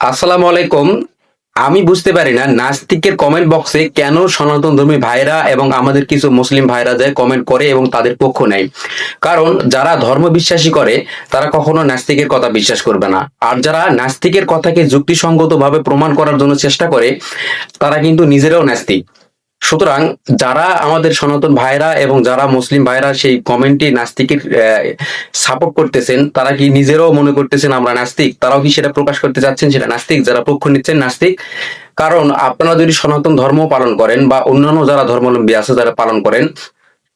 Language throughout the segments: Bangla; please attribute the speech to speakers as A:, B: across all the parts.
A: আসসালামু আলাইকুম। আমি বুঝতে পারি না নাস্তিকের কমেন্ট বক্সে কেন সনাতন ধর্মী ভাইরা এবং আমাদের কিছু মুসলিম ভাইরা যায় কমেন্ট করে এবং তাদের পক্ষ নেয়। কারণ যারা ধর্ম বিশ্বাসী করে, তারা কখনো নাস্তিকের কথা বিশ্বাস করবে না। আর যারা নাস্তিকের কথাকে যুক্তিসঙ্গতভাবে প্রমাণ করার জন্য চেষ্টা করে, তারা কিন্তু নিজেরাও নাস্তিক। সুতরাং যারা আমাদের সনাতন ভাইরা এবং যারা মুসলিম ভাইরা সেই কমেন্টে নাস্তিকের সাপোর্ট করতেছেন, তারা কি নিজেরাও মনে করতেছেন আমরা নাস্তিক? তারাও কি সেটা প্রকাশ করতে যাচ্ছেন সেটা নাস্তিক? যারা পক্ষ নিচ্ছেন নাস্তিক? কারণ আপনারা যদি সনাতন ধর্ম পালন করেন বা অন্যান্য যারা ধর্মাবলম্বী আছে, যারা পালন করেন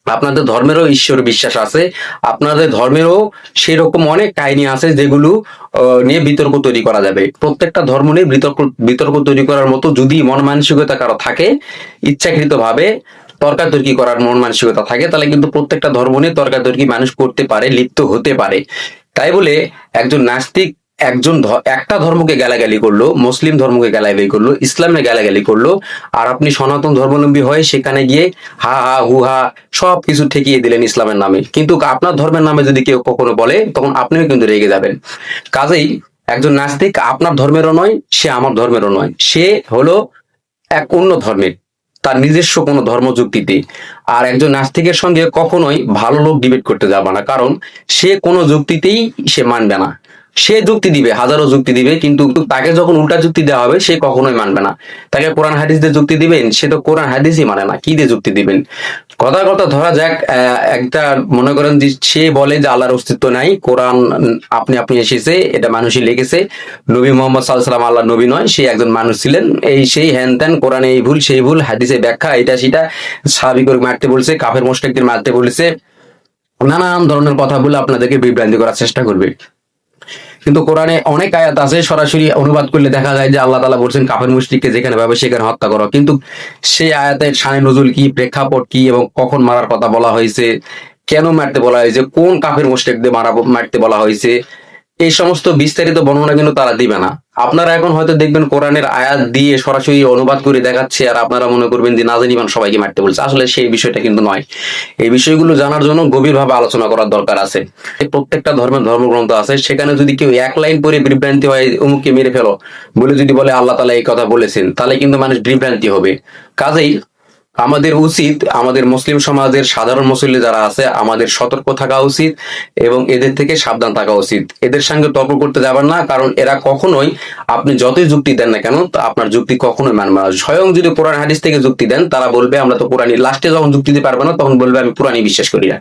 A: আপনাদের ধর্মেরও ঈশ্বর বিশ্বাস আছে। আপনাদের ধর্মেরও সেই রকম অনেক কাহিনী আছে যেগুলো নিয়ে বিতর্ক তৈরি করা যাবে। প্রত্যেকটা ধর্ম নিয়ে বিতর্ক বিতর্ক তৈরি করার মতো যদি মন মানসিকতা কারও থাকে ইচ্ছাকৃত ভাবে তর্কাতর্কি করার মন মানসিকতা থাকে, তাহলে কিন্তু প্রত্যেকটা ধর্ম নিয়ে তর্কাতর্কি মানুষ করতে পারে, লিপ্ত হতে পারে। তাই বলে একজন নাস্তিক একজন একটা ধর্মকে গালাগালি করল, মুসলিম ধর্মকে গালাগালি করল, ইসলামে গালাগালি করল, আর আপনি সনাতন ধর্মাবলম্বী হয়ে সেখানে গিয়ে হা হা, হু, হা সব কিছু ঠেকিয়ে দিলেন ইসলামের নামে। কিন্তু আপনার ধর্মের নামে যদি কেউ কখনো বলে, তখন আপনিও কিন্তু রেগে যাবেন। কাজেই একজন নাস্তিক আপনার ধর্মেরও নয়, সে আমার ধর্মেরও নয়। সে হলো এক অন্য ধর্মের তার নিজস্ব কোনো ধর্ম যুক্তিতে। আর একজন নাস্তিকের সঙ্গে কখনোই ভালো লোক ডিবেট করতে যাবে না, কারণ সে কোনো যুক্তিতেই সে মানবে না। সে যুক্তি দিবে, হাজারো যুক্তি দিবে, কিন্তু তাকে যখন উল্টা যুক্তি দেওয়া হবে, সে কখনোই মানবে না। তাকে কোরআন হাদিস দিয়ে যুক্তি দিবেন, সে তো কোরআন হাদিসই মানে না, কি দিয়ে যুক্তি দিবেন? কথা কথা ধরা যাক একটা মনে করেন যে সে বলে যে আল্লাহর অস্তিত্ব নাই, কোরআন আপনি আপনি এসেছে, এটা মানুষই লিখেছে। নবী মোহাম্মদ সাল্লাম আল্লাহ নবী নয়, সে একজন মানুষ ছিলেন। এই সেই হ্যান ত্যান, কোরআনে এই ভুল, সেই ভুল, হাদিসে ব্যাখ্যা, এটা সেটা স্বাভাবিক মারতে বলছে, কাফের মোস্টেকদের মারতে বলেছে। নানান ধরনের কথা বলে আপনাদেরকে বিভ্রান্তি করার চেষ্টা করবে। কিন্তু কোরআনে অনেক আয়াত আছে, সরাসরি অনুবাদ করলে দেখা যায় যে আল্লাহ তালা বলছেন, কাফের মুশরিককে যেখানে পাবে সেখানে হত্যা করো। কিন্তু সেই আয়াতের সানে নজুল কি, প্রেক্ষাপট কি এবং কখন মারার কথা বলা হয়েছে, কেন মারতে বলা হয়েছে, কোন কাফের মুশরিকদের মারা মারতে বলা হয়েছে এই সমস্ত বিস্তারিত বর্ণনা কিন্তু তারা দিবে না। আপনারা এখন হয়তো দেখবেন কোরআনের আয়াত দিয়ে সরাসরি অনুবাদ করে দেখাচ্ছে আর আপনারা মনে করবেন যে নাজানি ইমান সবাইকে মারতে বলছে। আসলে সেই বিষয়টা কিন্তু নয়। এই বিষয়গুলো জানার জন্য গভীরভাবে আলোচনা করার দরকার আছে। প্রত্যেকটা ধর্মের ধর্মগ্রন্থ আছে, সেখানে যদি কেউ এক লাইন পরে বিভ্রান্তি হয়, অমুককে মেরে ফেলো, বলে যদি বলে আল্লাহ তালা এই কথা বলেছেন, তাহলে কিন্তু মানুষ বিভ্রান্তি হবে। কাজেই আমাদের উচিত, আমাদের মুসলিম সমাজের সাধারণ মুসল্লি যারা আছে, আমাদের সতর্ক থাকা উচিত এবং এদের থেকে সাবধান থাকা উচিত। এদের সঙ্গে তর্ক করতে যাবেন না, কারণ এরা কখনোই আপনি যতই যুক্তি দেন না কেন আপনার যুক্তি কখনোই মানবে না। স্বয়ং যদি কোরআন হাদিস থেকে যুক্তি দেন, তারা বলবে, আমরা তো কোরআনি লাস্টে যখন যুক্তি দিতে পারবে না, তখন বলবে, আমি কোরআনই বিশ্বাস করি না।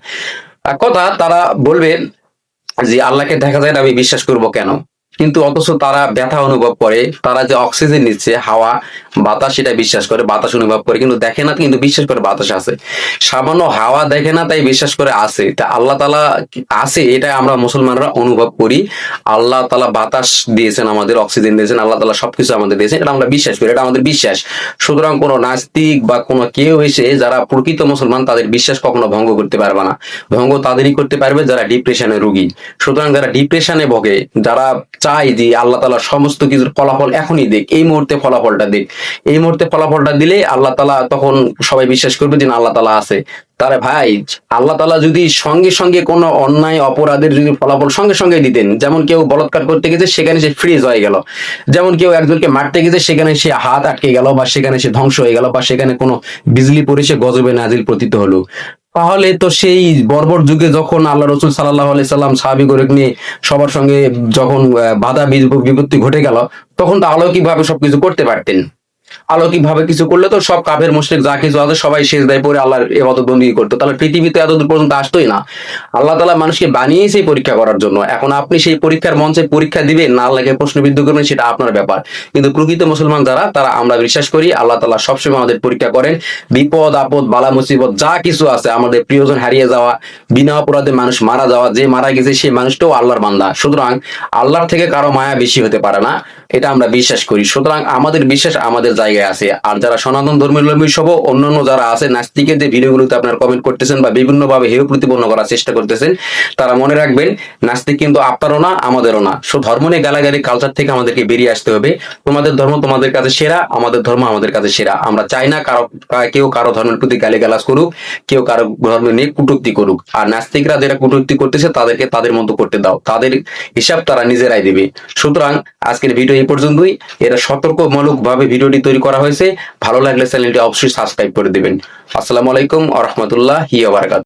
A: কথা, তারা বলবে যে, আল্লাহকে দেখা যায় না, আমি বিশ্বাস করব কেন? কিন্তু অথচ তারা ব্যথা অনুভব করে, তারা যে অক্সিজেন নিচ্ছে, হাওয়া, বাতাস সেটা বিশ্বাস করে, বাতাস অনুভব করে, কিন্তু দেখে না, কিন্তু বিশ্বাস করে বাতাস আছে। সামান্য হাওয়া দেখে না, তাই বিশ্বাস করে আছে। তা আল্লাহ তালা আছে, এটা আমরা মুসলমানরা অনুভব করি। আল্লাহ তালা বাতাস দিয়েছেন আমাদের, অক্সিজেন দিয়েছেন, আল্লাহ তালা সবকিছু আমাদের দিয়েছেন, এটা আমরা বিশ্বাস করি, এটা আমাদের বিশ্বাস। সুতরাং কোনো নাস্তিক বা কোনো কেউ এসে, যারা প্রকৃত মুসলমান, তাদের বিশ্বাস কখনো ভঙ্গ করতে পারবে না। ভঙ্গ তাদেরই করতে পারবে, যারা ডিপ্রেশনে রুগী। সুতরাং যারা ডিপ্রেশনে ভোগে, যারা চায় যে আল্লাহ তালা সমস্ত কিছুর ফলাফল এখনই দেখ এই মুহূর্তে ফলাফলটা দেখ এই মুহূর্তে ফলাফলটা দিলে আল্লাহ তালা তখন সবাই বিশ্বাস করবে যে আল্লাহ তালা আছে। তারে ভাই, আল্লাহ তালা যদি সঙ্গে সঙ্গে কোনো অন্যায়, অপরাধের যদি ফলাফল সঙ্গে সঙ্গে দিতেন, যেমন কেউ বলৎকার করতে গেছে, সেখানে সে ফ্রিজ হয়ে গেল। যেমন কেউ একজনকে মারতে গেছে, সেখানে সে হাত আটকে গেল, বা সেখানে সে ধ্বংস হয়ে গেল, বা সেখানে কোনো বিজলি পড়ে সে গজবে নাজিল পতিত হলো। তাহলে তো সেই বর্বর যুগে যখন আল্লাহ রসুল সাল্লাহ আলি সাল্লাম সাহাবি করে নিয়ে সবার সঙ্গে যখন বাধা বিপ- বিপত্তি ঘটে গেল, তখন তো কীভাবে সবকিছু করতে পারতেন। অলৌকিক ভাবে কিছু করলে তো সব কাফের, মুশরিক, যা কিছু আছে সবাই শেষ দায় পরে আল্লাহর এবাদত বন্দী করতো। তাহলে পৃথিবীতে এতদূর পর্যন্ত আসতোই না। আল্লাহ তালা মানুষকে বানিয়েছে পরীক্ষা করার জন্য। এখন আপনি সেই পরীক্ষার মঞ্চে পরীক্ষা দিবেন, না আল্লাহকে প্রশ্নবিদ্ধ করবেন, সেটা আপনার ব্যাপার। কিন্তু প্রকৃত মুসলমান যারা, তারা আমরা বিশ্বাস করি আল্লাহ তালা সবসময় আমাদের পরীক্ষা করেন। বিপদ, আপদ, বালা, মুসিবত, যা কিছু আছে, আমাদের প্রিয়জন হারিয়ে যাওয়া, বিনা অপরাধে মানুষ মারা যাওয়া, যে মারা গেছে সেই মানুষটাও আল্লাহর বান্দা। সুতরাং আল্লাহর থেকে কারও মায়া বেশি হতে পারে না। এটা আমরা বিশ্বাস করি। সুতরাং আমাদের বিশ্বাস আমাদের জায়গায় আছে। আর যারা সনাতন ধর্মীয় সহ অন্যান্য যারা আছে, নাস্তিকের যে ভিডিওগুলোতে আপনারা কমেন্ট করতেছেন বা বিভিন্ন ভাবে হেয় প্রতিপন্ন করার চেষ্টা করতেছেন, তারা মনে রাখবেন, নাস্তিক কিন্তু আপনারও না, আমাদেরও না। সো ধর্ম নিয়ে গালাগালি কালচার থেকে আমাদেরকে বেরিয়ে আসতে হবে। তোমাদের ধর্ম তোমাদের কাছে সেরা, আমাদের ধর্ম আমাদের কাছে সেরা। আমরা চাই না কারও, কেউ কারও ধর্মের প্রতি গালিগালাজ করুক, কেউ কারও ধর্ম নিয়ে কুটুক্তি করুক। আর নাস্তিকরা যারা কুটুক্তি করতেছে, তাদেরকে তাদের মতো করতে দাও। তাদের হিসাব তারা নিজেরাই দেবে। সুতরাং আজকের ভিডিও এই পর্যন্তই। এরা সতর্কমূলক ভাবে ভিডিওটি তৈরি করা হয়েছে। ভালো লাগলে চ্যানেলটি অবশ্যই সাবস্ক্রাইব করে দেবেন। আসসালামু আলাইকুম আ রহমতুল্লাহ বারাকাত